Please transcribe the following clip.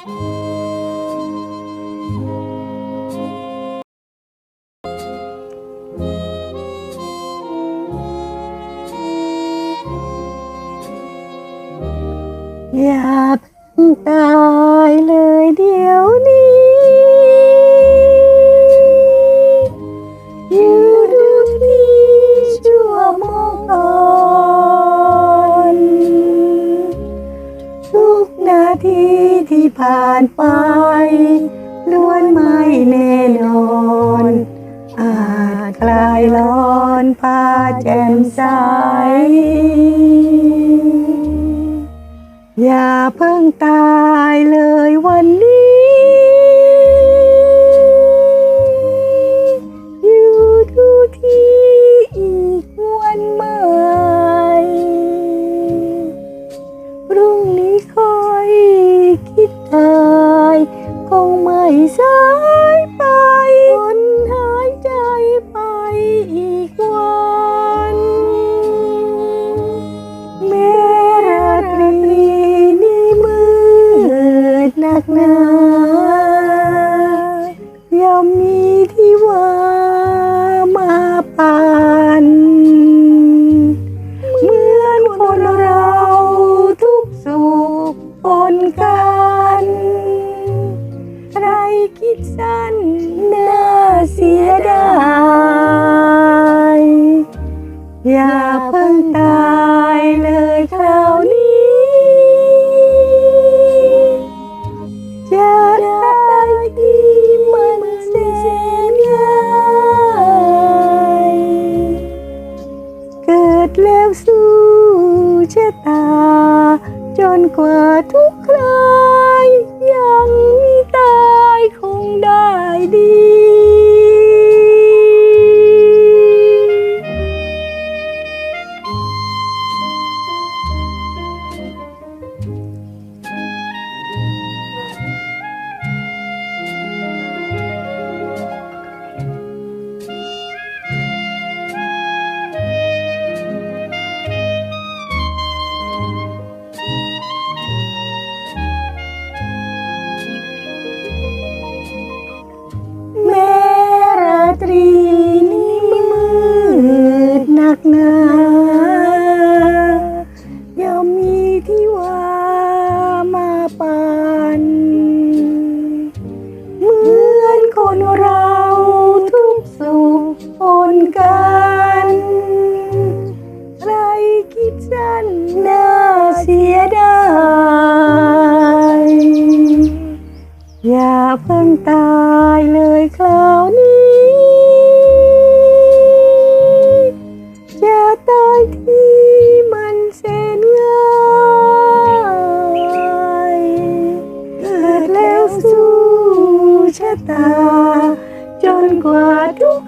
อย่าเพิ่งตายเลยเดี๋ยวนี้ ผ่านไปล้วนไม่แน่นอน อาจคลายร้อนพาแจ่มใสอย่าเพิ่งตายเลยว่า ไม่สาันน่าเสียดายอย่าเพิ่งตายเลยคราวนี้ จะได้ที่มันแสนง่ายเกิดแล้วสู้ชะตา จนกว่าทุกครายยัง คนเราทุกสุขปนกัน ใครคิดสั้นน่าเสียดายอย่าเพิ่งตายเลยคราวนี้ กิดแล้ว